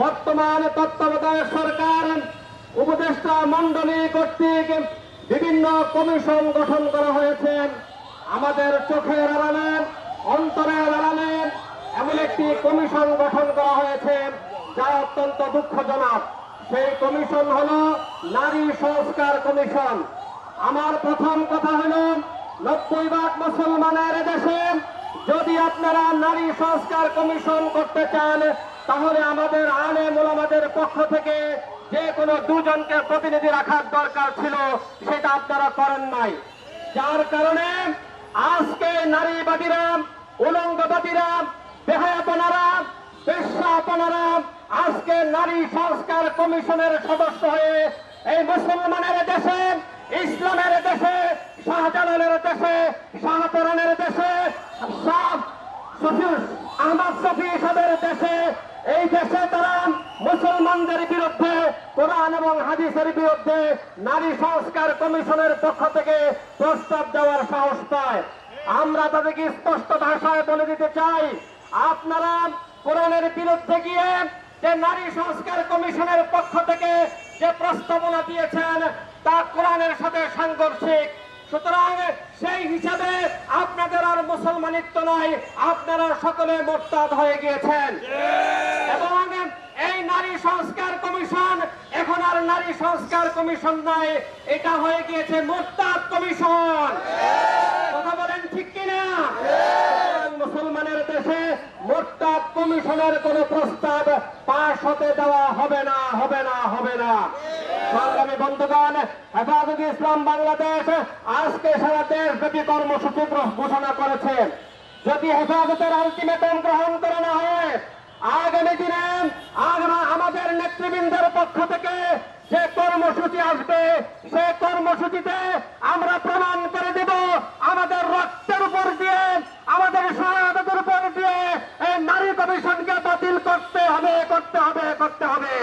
বর্তমান তত্ত্বাবধায়ক সরকার, উপদেষ্টা মন্ডলী কর্তৃক বিভিন্ন কমিশন গঠন করা হয়েছে। আমাদের চোখের আড়ালে, অন্তরের আড়ালে এমন একটি কমিশন গঠন করা হয়েছে, যা অত্যন্ত দুঃখজনক। সেই কমিশন হল নারী সংস্কার কমিশন। আমার প্রথম কথা হল, নব্বই ভাগ মুসলমানের দেশে যদি আপনারা নারী সংস্কার কমিশন করতে চান, তাহলে আমাদের আলে মোলামাদের পক্ষ থেকে যে কোনো দুজনকে প্রতিনিধি রাখার দরকার ছিল, সেটা আপনারা করেন নাই। যার কারণে আজকে নারীবাদীরা, উলঙ্গবাদীরা, বেহায়াপনারা, পেশাপনারা আজকে নারী সংস্কার কমিশনের সদস্য হয়ে এই মুসলমানের দেশে, ইসলামের দেশে, শাহজালালের দেশে, শাহপরানের দেশে মুসলমানদের বিরুদ্ধে কোরআন এবং হাদিসের বিরুদ্ধে নারী সংস্কার কমিশনের পক্ষ থেকে প্রস্তাব দেওয়ার সাহস পায়। আমরা তাদেরকে স্পষ্ট ভাষায় বলে দিতে চাই, আপনারা কোরআনের বিরুদ্ধে গিয়ে যে নারী সংস্কার কমিশনের পক্ষ থেকে যে প্রস্তাবনা দিয়েছেন, তা কোরআনের সাথে সাংঘর্ষিক। সুতরাং সেই হিসাবে আপনাদের আর মুসলমানিত্ব নয়, আপনারা সকলে মোরতাদ হয়ে গিয়েছেন। সংস্কার কমিশন নয় এটা হয়ে গিয়েছে মোরতাদ কমিশন। কথা বলেন ঠিক কিনা? মুসলমানের দেশে মোরতাদ কমিশনের কোন প্রস্তাব পাশ হতে দেওয়া হবে না হবে না হবে না। ইসলাম বাংলাদেশ আজকে সারা দেশব্যাপী কর্মসূচি ঘোষণা করেছে। যদি হেফাজতের আলটিমেটাম গ্রহণ করা না হয়, আগামী দিনে আমাদের নেতৃবৃন্দের পক্ষ থেকে যে কর্মসূচি আসবে, সে কর্মসূচিতে আমরা প্রমাণ করে দেব আমাদের রক্তের উপর দিয়ে, আমাদের সহায়তার উপর দিয়ে এই নারী কমিশনকে